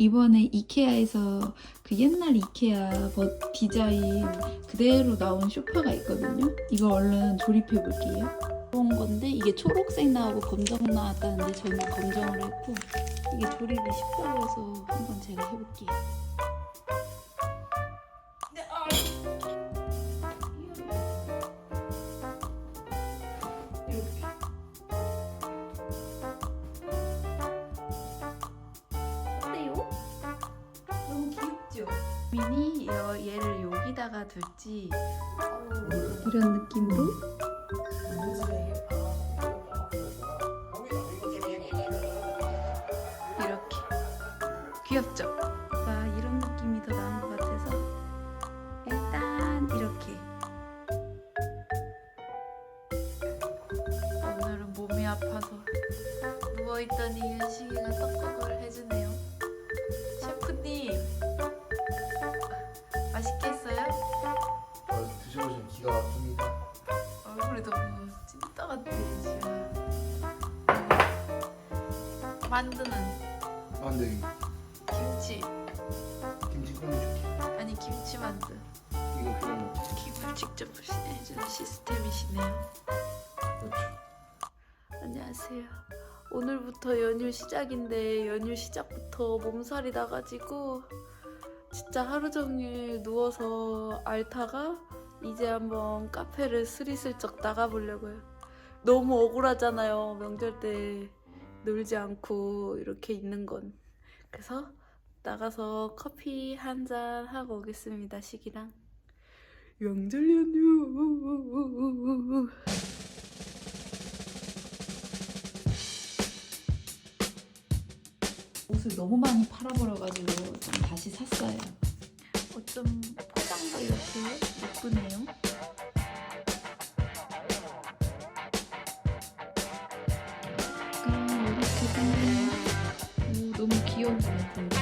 이번에 이케아에서 그 옛날 이케아 버 디자인 그대로 나온 소파가 있거든요. 이거 얼른 조립해 볼게요. 그런 건데 이게 초록색 나오고 검정 나왔다는데 저는 검정을 했고 이게 조립이 쉽다고 해서 한번 제가 해볼게요. 미니 여- 얘를 여기다가 둘지 이런 느낌으로 이렇게 귀엽죠? 맛있게 했어요? 어, 드셔보시면 기가 막힙니다. 얼굴이 너무 찐따 같아 지금. 아 근데 김치. 김치 꺼내줄게. 아니 김치 만두. 이거 그러면 김을 직접 해주는 시스템이시네요. 그렇죠. 안녕하세요. 오늘부터 연휴 시작인데 연휴 시작부터 몸살이 나가지고 진짜 하루 종일 누워서 앓다가 이제 한번 카페를 스리슬쩍 나가보려고요. 너무 억울하잖아요. 명절 때 놀지 않고 이렇게 있는 건. 그래서 나가서 커피 한 잔 하고 오겠습니다 식이랑. 명절 연휴 옷을 너무 많이 팔아버려가지고 좀 다시 샀어요. 어쩜 포장도 이렇게 예쁘네요. 약간 이렇게 생긴 오, 너무 귀여운 것 같아요.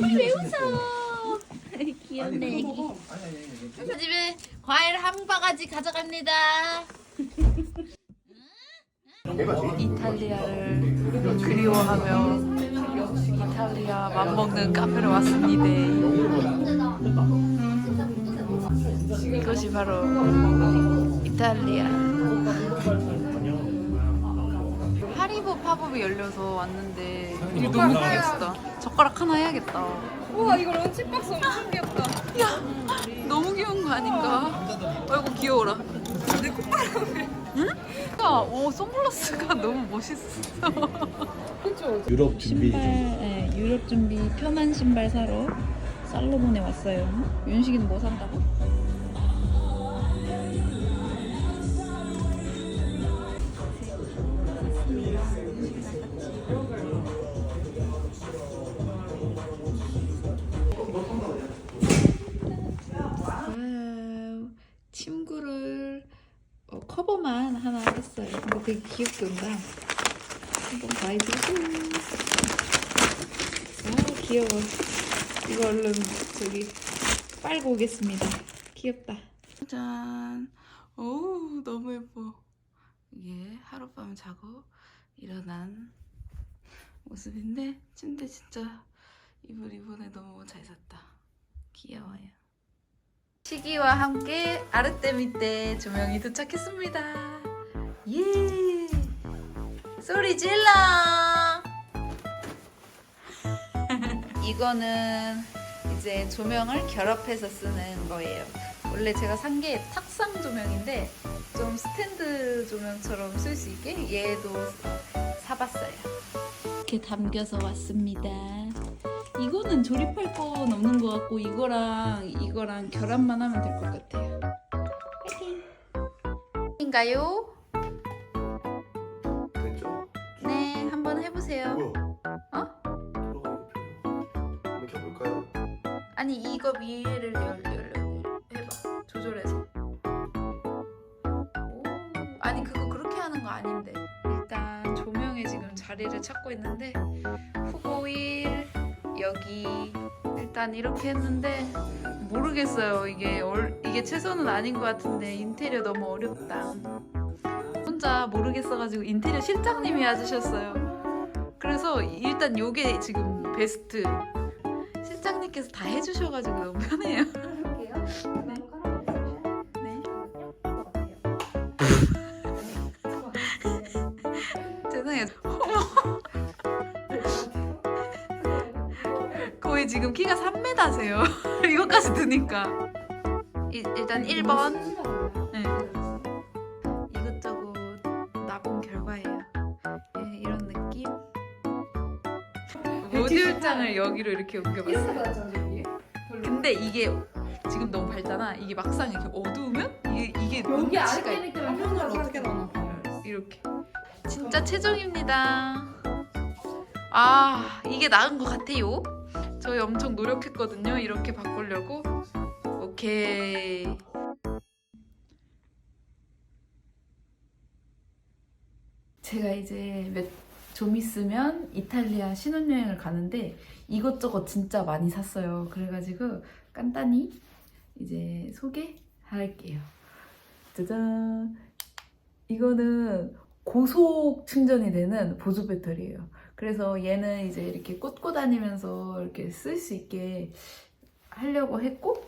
빨리 왜 웃어? 귀엽네. 저 집에 과일 한 바가지 가져갑니다. 이탈리아를 그리워하며 이탈리아 맘먹는 카페로 왔습니다. 이것이 바로 이탈리아. 하리보 팝업이 열려서 왔는데 너무 귀엽다. 젓가락 하나 해야겠다. 우와 이거 런치박스 엄청 귀엽다. 야, 너무 귀여운 거 아닌가? 아이고 귀여워라. 내 콧바람을. 응? 야, 오 선글라스가 너무 멋있어. 그쵸? 유럽 준비 신발, 네, 유럽 준비 편한 신발 사러 살로몬에 왔어요. 윤식이는 뭐 산다고? 되게 귀엽던가. 한번 가입해보고. 아, 귀여워. 이거 얼른 저기 빨고 오겠습니다. 귀엽다. 짠. 오, 너무 예뻐. 이게 하룻밤 자고 일어난 모습인데 침대 진짜 이불 이번에 너무 잘 샀다. 귀여워요. 시기와 함께 아르테미떼 조명이 도착했습니다. 예! 소리 질러! 이거는 이제 조명을 결합해서 쓰는 거예요. 원래 제가 산 게 탁상 조명인데 좀 스탠드 조명처럼 쓸 수 있게 얘도 사봤어요. 이렇게 담겨서 왔습니다. 이거는 조립할 건 없는 것 같고 이거랑 이거랑 결합만 하면 될 것 같아요. 파이팅! 인가요? 한번 해보세요. 뭐야? 어? 한번 켜볼까요? 아니 이거 위에를 열, 열려고 해봐. 조절해서. 오, 아니 그거 그렇게 하는 거 아닌데. 일단 조명에 지금 자리를 찾고 있는데 후보일 여기. 일단 이렇게 했는데 모르겠어요. 이게 얼, 이게 최선은 아닌 것 같은데 인테리어 너무 어렵다. 혼자 모르겠어가지고 인테리어 실장님이 와주셨어요 그래서 일단 요게 지금 베스트 실장님께서 다 해주셔가지고 너무 편해요. 네. 죄송해요. 어머. 거의 지금 키가 3m세요. 이것까지 드니까. 일, 일단 1번. 네. 모듈장을 여기로 이렇게 옮겨봤어요. 근데 이게 지금 너무 밝잖아. 이게 막상 이렇게 어두우면 이게 이게 여기 아래 눈치가 때릴 때만 현관을 어떻게 넣나 이렇게 진짜 최종입니다. 아 이게 나은 것 같아요. 저희 엄청 노력했거든요. 이렇게 바꾸려고. 오케이. 제가 이제 몇 좀 있으면 이탈리아 신혼여행을 가는데 이것저것 진짜 많이 샀어요. 그래가지고 간단히 이제 소개할게요. 짜잔. 이거는 고속 충전이 되는 보조 배터리예요. 그래서 얘는 이제 이렇게 꽂고 다니면서 이렇게 쓸 수 있게 하려고 했고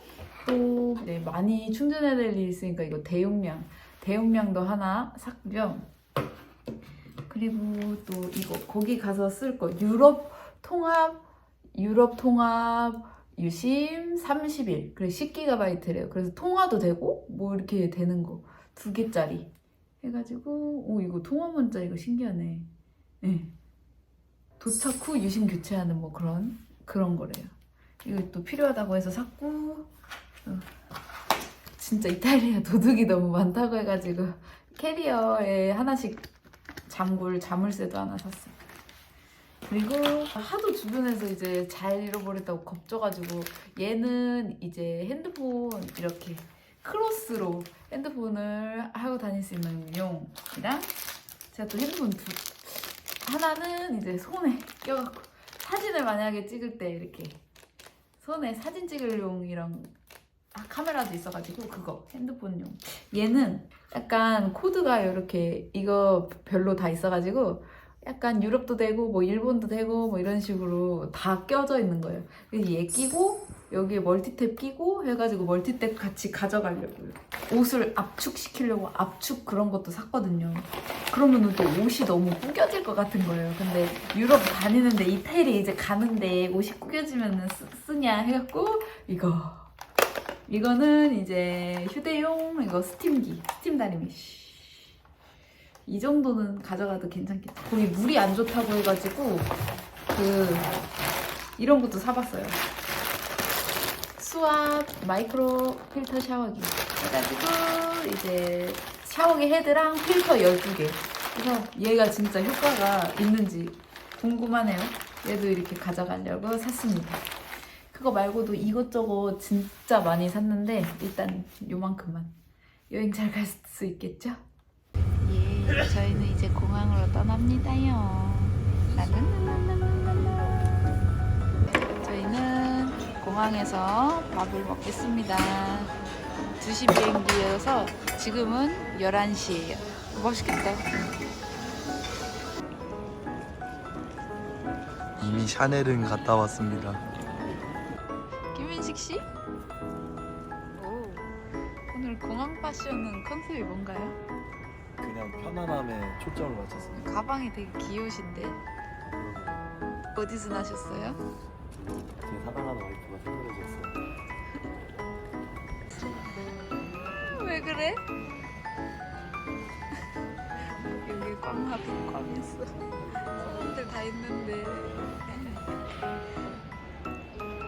또 네, 많이 충전해야 될 일이 있으니까 이거 대용량 대용량도 하나 샀고요. 그리고 또 이거 거기 가서 쓸 거 유럽 통합 유럽 통합 유심 30일 그리고 10GB래요. 그래서 통화도 되고 뭐 이렇게 되는 거 두 개짜리 해가지고 오 이거 통화 문자 이거 신기하네. 네. 도착 후 유심 교체하는 뭐 그런 그런 거래요. 이거 또 필요하다고 해서 샀고 어. 진짜 이탈리아 도둑이 너무 많다고 해가지고 캐리어에 하나씩 잠글 자물쇠도 하나 샀어요. 그리고 하도 주변에서 이제 잘 잃어버렸다고 겁줘가지고 얘는 이제 핸드폰 이렇게 크로스로 핸드폰을 하고 다닐 수 있는 용이랑 제가 또 핸드폰 두 하나는 이제 손에 껴갖고 사진을 만약에 찍을 때 이렇게 손에 사진 찍을 용이랑 아, 카메라도 있어가지고 그거 핸드폰용 얘는 약간 코드가 이렇게 이거 별로 다 있어가지고 약간 유럽도 되고 뭐 일본도 되고 뭐 이런 식으로 다 껴져 있는 거예요. 그래서 얘 끼고 여기에 멀티탭 끼고 해가지고 멀티탭 같이 가져가려고요. 옷을 압축시키려고 압축 그런 것도 샀거든요. 그러면은 또 옷이 너무 구겨질 것 같은 거예요. 근데 유럽 다니는데 이태리 이제 가는데 옷이 구겨지면은 쓰, 쓰냐 해갖고 이거 이거는 이제 휴대용 이거 스팀기 스팀 다리미. 이 정도는 가져가도 괜찮겠다. 거기 물이 안 좋다고 해가지고 그 이런 것도 사봤어요. 수압 마이크로 필터 샤워기. 해가지고 이제 샤워기 헤드랑 필터 12개. 그래서 얘가 진짜 효과가 있는지 궁금하네요. 얘도 이렇게 가져가려고 샀습니다 그거 말고도 이것저것 진짜 많이 샀는데 일단 요만큼만 여행 잘 갈 수 있겠죠? 예, 저희는 이제 공항으로 떠납니다요. 라라라라라라. 저희는 공항에서 밥을 먹겠습니다. 2시 비행기여서 지금은 11시예요. 맛있겠다. 이미 샤넬은 갔다 왔습니다. 공항 파쇼는 컨셉이 뭔가요? 그냥 편안함에 초점을 맞췄습니다. 가방이 되게 귀여우신데 어디서 나셨어요? 제 사랑하는 와이프가 선물해줬어요. 음, 왜 그래? 여기 꽝 하고 꽝 있어 사람들 다 있는데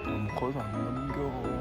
음, 거기서 안 넘겨.